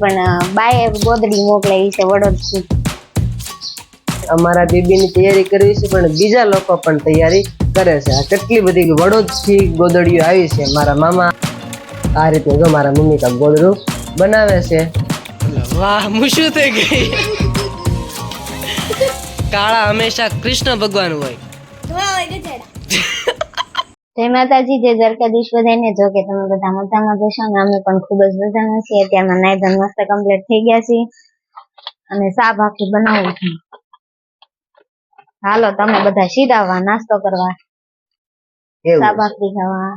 પણ બાએ ગોદડી મોકલાવી છે વડોદરાથી અમારા બેબીની તૈયારી કરવી છે પણ બીજા લોકો પણ તૈયારી કરે છે. આ કેટલી બધી વડોદથી ગોદડીઓ આવી છે મારા મામા. આ રીતે જો મારા મમ્મી કામ ગોદડું બનાવે છે. વાહ મુશું થઈ ગઈ. કાળા હંમેશા કૃષ્ણ ભગવાન હોય. જય માતાજી જય દ્વારકાધીશ. બધાને જો કે તમે બધા મજામાં જશો ને અમે પણ ખૂબ જ મજામાં છીએ. અત્યારમાં નાઈ ધન મસ્ત કમ્પ્લીટ થઈ ગયા છીએ. અને સા ભાખરી બનાવું છું. હાલો તમે બધા સીધાવા નાસ્તો કરવા. સા ભાખરી ખાવા.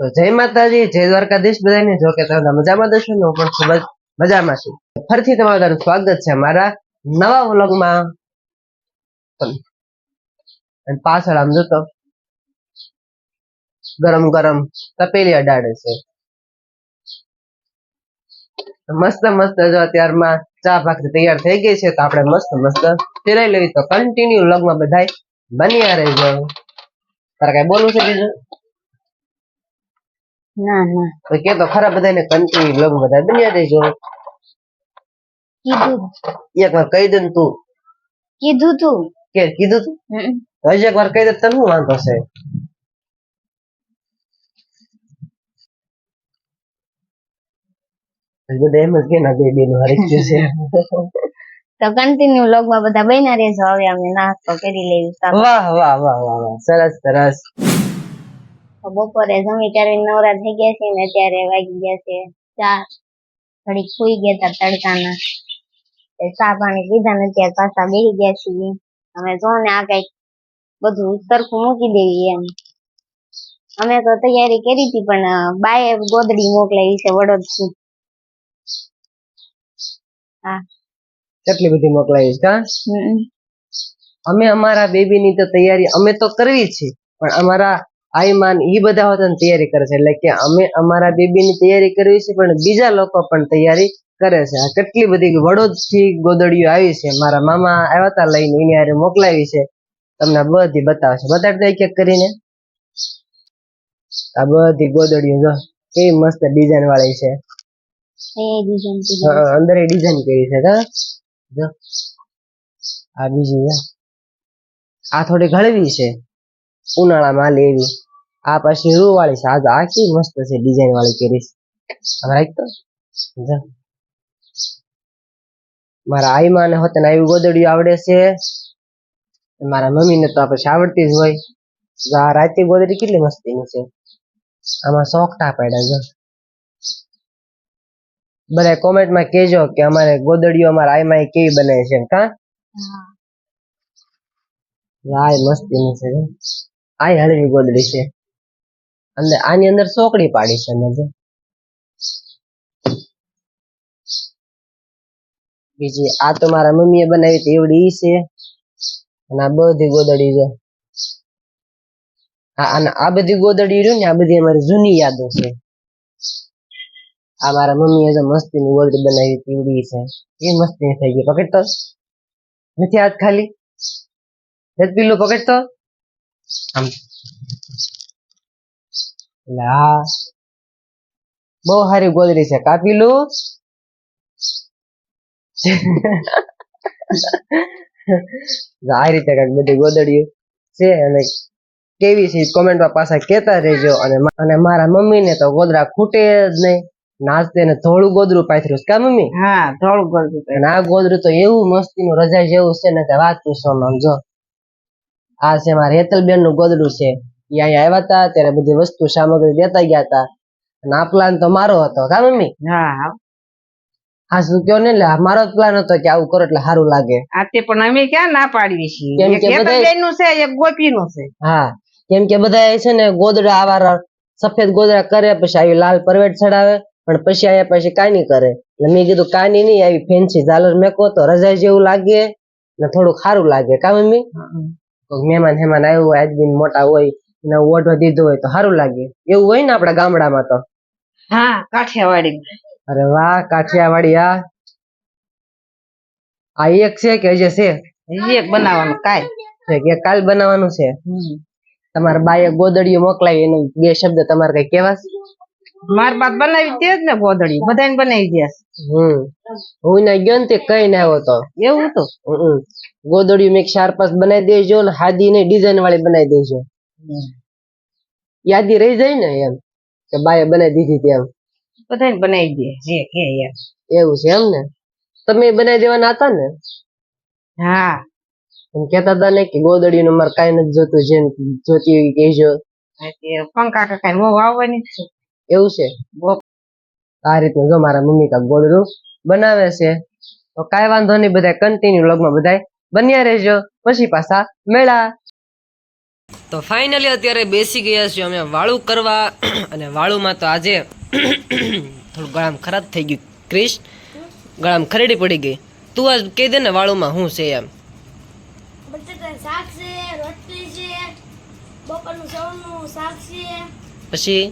તો જય માતાજી જય દ્વારકાધીશ. બધાને જો કે તમે મજામાં જશો ને હું પણ ખૂબ જ મજામાં છું. ફરીથી તમારું સ્વાગત છે મારા નવા વ્લોગમાં. પાછળ આમ જોતો ગરમ ગરમ તપેલી અડાડે છે. મસ્ત મસ્ત જો અત્યારમાં ચા ભાખરી તૈયાર થઈ ગઈ છે તો આપણે મસ્ત મસ્ત ફેરાઈ લેવી તો કન્ટિન્યુ વ્લોગમાં બધાય બન્યા રહેજો. તારે કઈ બોલવું છે બીજું? ના ના. તો કે તો ખરા બધાને કન્ટિન્યુ વ્લોગ બધા બન્યા રહેજો. કીધું. એક વાર કહી દે તું. કીધું તું. કે કીધું તું હજી એક વાર કહી દે તો તને શું વાંધો છે? બધા એમ જ કે ના બે છે તો કન્ટિન્યુ લોગમાં બધા બન્યા રહેજો. હવે અમે નાસ્તો કરી લેવી વાહ વાહ વાહ વાહ વાહ. સરસ સરસ. બપોરે જમી ત્યારે નવરા થઈ ગયા છે ને અત્યારે વાગી ગયા છે ચાર. ઘડીક સુઈ ગયા તા તડકાના. ચા પાણી પીધા ને અત્યારે પાછા બેસી ગયા છીએ. અમે જો ને આ કંઈક બધું સરખું મૂકી દેવી એમ. અમે તો તૈયારી કરી હતી પણ બાએ ગોદડી મોકલાવી છે વડોદથી. હા. કેટલી બધી મોકલાવીશ કા? અમે અમારા બેબી ની તો તૈયારી અમે તો કરવી છે પણ અમારા આઈમાન ઈ બધા હોતા તૈયારી કરે છે એટલે કે અમે અમારા બેબી ની તૈયારી કરવી છે પણ બીજા લોકો પણ તૈયારી કરે છે. આ કેટલી બધી વડોદથી ગોદડીઓ આવી છે મારા મામા આવ્યા હતા લઈને એની હારે મોકલાવી છે. તમને બધી બતાવશે. બતાડી દે એક એક કરીને? આ બધી ગોદડીઓ જો કેવી મસ્ત ડિઝાઇન વાળી છે. એ. હા, અંદર ડિઝાઇન કરી છે કા જો. આ બીજી આ થોડી હળવી છે. ઉનાળામાં લેવી. આ પછી રૂ વાળી છે. આ આખી મસ્ત છે ડિઝાઇન વાળી કરી. છે હવે તો. જો. મારા આઈમાં ને હોતે ને આવી ગોદડીયું આવડે છે. મારા મમ્મી ને તો પછી આવડતી જ હોય. આ રાતે ગોદડી કેટલી મસ્તીની છે. આમાં સોખટા પડ્યા જો. બધા કોમેન્ટમાં કહેજો કે અમારે ગોદડીઓ અમારા આઈમાં કેવી બને છે કા? આય મસ્તીની છે. આય હળવી ગોદડી છે. અને આની અંદર સોકડી પાડી છે મેં બીજી આ તો મારા મમ્મીએ બનાવી હતી એવડી ઈ છે. અને આ બધી ગોદડી છે આ બધી ગોદડી રહ્યું ને આ બધી અમારી જૂની યાદો છે. આ મારા મમ્મીએ જો મસ્તીની ગોદડી બનાવી પીવડી છે. એ મસ્તી થઈ ગઈ. પકડતો નથી હાથ ખાલી? નથી પીલું પકડતો આમ. લા. બહુ સારી ગોદડી છે. કાપીલું આ રીતે કંઈક બધી ગોદડીઓ છે અને કેવી છે કોમેન્ટમાં પાછા કેતા રહેજો. અને મારા મમ્મી ને તો ગોદડા ખૂટે જ નહીં. નાચતે ને થોડું ગોદરું પાથર્યું કા મમ્મી? હા થોડું ગોદરું અને આ ગોદડું તો એવું મસ્તીનું રજા જેવું છે ને કે વાત પૂછો આમ જો. આ છે મારા હેતલબેનનું ગોદડું છે. એ અહીંયા આવ્યા હતા ત્યારે બધી વસ્તુ સામગ્રી દેતા ગયા હતા. અને આ પ્લાન તો મારો હતો. કા મમ્મી? હા શું કયો ને? એટલે મારો પ્લાન હતો કે આવું કરો એટલે સારું લાગે. આ તે પણ અમે ક્યાં ના પાડવી છીએ? કેમ કે બધા હેતલબેનનું છે એક ગોપીનું છે. હા. કેમ કે બધા છે ને ગોદડા આવા સફેદ ગોદડા કરે પછી આવી લાલ પરવેટ ચડાવે. પણ પછી આયા પછી કાંઈ નહીં કરે. એટલે મેં કીધું કાની નહીં આવી ફેન્સી ઝાલર મેકો તો રજાઈ જેવું લાગે ને થોડું સારું લાગે. કા મમ્મી? મહેમાન હેમાન આવ્યું હોય આજબીન મોટા હોય એને ઓઢવા દીધું હોય તો સારું લાગે. એવું હોય ને આપડા ગામડામાં તો. હા કાઠિયાવાડી. અરે વાહ કાઠિયાવાડી આ આ એક છે કે હજી છે? એક બનાવવાનું કાંઈ. છે કે કાલ બનાવવાનું છે? તમારા બાએ ગોદડીઓ મોકલાવી એનો બે શબ્દ તમારે કઈ કહેવા છે? માર બાપ બનાવી દે ને ગોદડી. બધાને બનાવી દે. હમ. હું ના ગયો ને તે કઈ ના આવ્યો તો. એવું તો? હમ. ગોદડિયું મેં ચાર પાંચ બનાવી દેજો ને હાદી ને ડિઝાઇન વાળી બનાવી દેજો. યાદી રહી જાય ને એમ. કે બાએ બનાવી દીધી તેમ બધાને બનાવી દે. જે કે યાર એવું છે એમ ને? તમે બનાવી દેવાના હતા ને? હા. એમ કેતા હતા ને કે ગોદડી નું મારે કઈ નથી જોતું જેમ જોતી એ પંખા કાકા બહુ આવવાની છે. એવું છે. આ રીતનું જો મારા મમ્મી કા ગોદડું બનાવે છે. તો કાંઈ વાંધો નહીં બધા કન્ટિન્યુ લગમાં બધા બન્યા રહેજો. પછી પાછા મેળા. તો ફાઇનલી અત્યારે બેસી ગયા છીએ અમે વાળું કરવા. અને વાળુમાં તો આજે થોડું ગળામ ખરાબ થઈ ગયું. ક્રિશ ગળામાં ખરેડી પડી ગઈ. તું આજ કહી દે ને વાળુમાં શું છે એમ. બટાકાનું શાક છે રોટલી છે બપોરનું સવારનું શાક છે. પછી?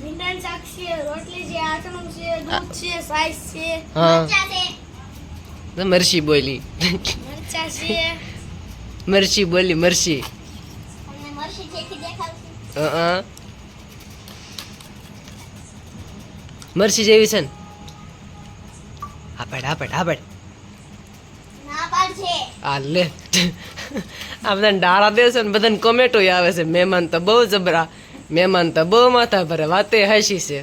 ભીંડાનું શાક છે રોટલી છે આટલું છે દૂધ છે સાઈઝ છે. હા. છે. મરસી બોલી. મરચાં છે. મરસી બોલી મરસી તમને મરસી જેવી છે ને. આપડ આપડ આપડ ના પાડ છે આ લે. આ બધાને ડાળા દેશે ને બધાને કોમેટો આવે છે. મહેમાન તો બહુ જબરા. મહેમાન તો બહુ માથા ભરે વાતે હાસી છે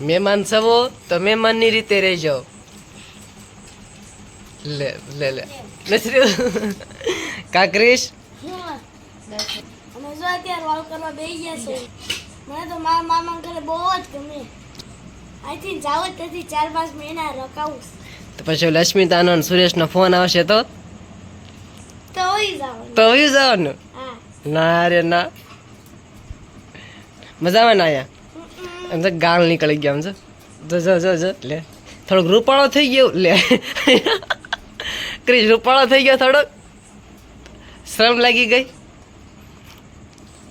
મહેમાન સવો તો મહેમાનની રીતે રહેજો લે લે લે નસરી? કાકરીશ અમે જો અત્યારે વાળ કરવા બેસી ગયા છે મને તો મારા મામા ઘરે બહુ જ ગમે. અહીંથી જાવ તેથી ચાર પાંચ મહિના રકાવું. તો પછી લક્ષ્મીતાનો અને સુરેશનો ફોન આવશે તો? તો હોય જવાનું? તો ના રે, ના. મજામાં ના આયા એમ તો ગાળ નીકળી ગયા, એમ છે. જો જો જો જો, લે. થોડોક રૂપાળો થઈ ગયો, લે. ક્રીશ, રૂપાળો થઈ ગયો થોડોક. શ્રમ લાગી ગઈ.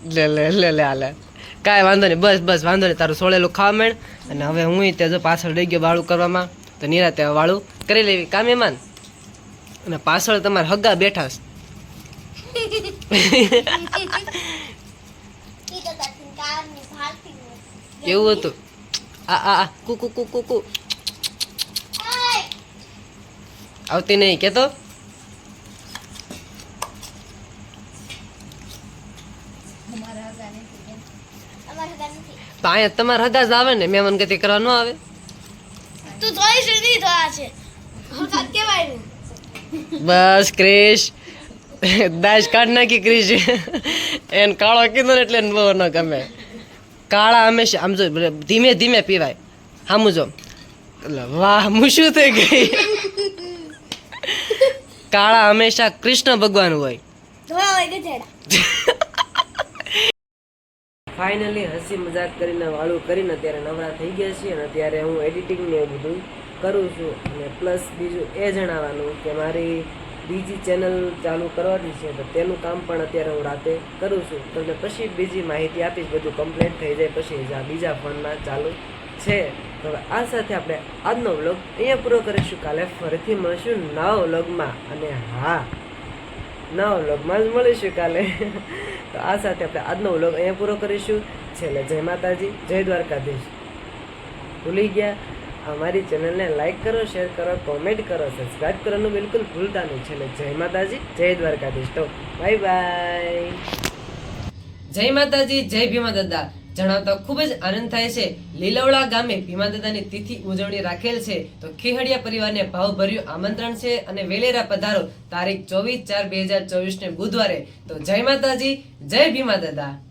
લે લે લે લે આલે કાંઈ વાંધો નહીં. બસ બસ, વાંધો નહીં. તારું સોળેલું ખાવા મેળ અને હવે હું ત્યાં જો પાછળ રહી ગયો વાળું કરવામાં. તો નિરાતે વાળું કરી લેવી. કામ એમાં અને પાછળ તમારા હગા બેઠા છે. એવું હતું. આ આ કુ કુ કુ કુ કુ. આવતી નહીં કેતો? પાયા તમારા હગા જ આવે ને મહેમાન ગતિ કરવા ન આવે? તું છે નહીં ધોયા છે. બસ ક્રિશ. દાજ કાઢ નાખી ક્રિશ. એને કાળો કીધો ને એટલે બહુ ન ગમે. કાળા હંમેશા આમ જો ધીમે ધીમે પીવાય. હામું જો. વાહ હું શું થઈ ગઈ? કાળા હંમેશા કૃષ્ણ ભગવાન હોય. ફાઇનલી હસી મજાક કરીને વાળું કરીને અત્યારે નવરા થઈ ગયા છીએ અને અત્યારે હું એડિટિંગ ને બધું કરું છું અને પ્લસ બીજું એ જણાવવાનું કે મારી બીજી ચેનલ ચાલુ કરવાની છે, તો તેનું કામ પણ અત્યારે હું રાતે કરું છું. તમને પછી બીજી માહિતી આપીશ, બધું કમ્પ્લીટ થઈ જાય પછી જ આ બીજા ફોનમાં ચાલુ છે. તો આ સાથે આપણે આજનો વ્લોગ અહીંયા પૂરો કરીશું. કાલે ફરીથી મળશું નવા વ્લોગમાં. અને હા, નવા વ્લોગમાં જ મળીશું કાલે. તો આ સાથે આપણે આજનો વ્લોગ અહીંયા પૂરો કરીશું. છેલ્લે જય માતાજી, જય દ્વારકાધીશ. ભૂલી ગયા. અમારી ચેનલને લાઈક કરો, શેર કરો, કોમેન્ટ કરો સબસ્ક્રાઈબ કરવાનું બિલકુલ ભૂલતા નહીં. છેલ્લે જય માતાજી, જય દ્વારકાધીશ. તો બાય બાય. જય માતાજી, જય ભીમા દાદા. જણાવતા ખૂબ જ આનંદ થાય છે. લીલવડા ગામે ભીમા દાદાની તિથિ ઉજવણી રાખેલ છે. તો ખેહડિયા પરિવારને ભાવભર્યું આમંત્રણ છે અને વેલેરા પધારો તારીખ ચોવીસ ચાર બે હજાર ચોવીસ ને બુધવારે. તો જય માતાજી, જય ભીમા દાદા.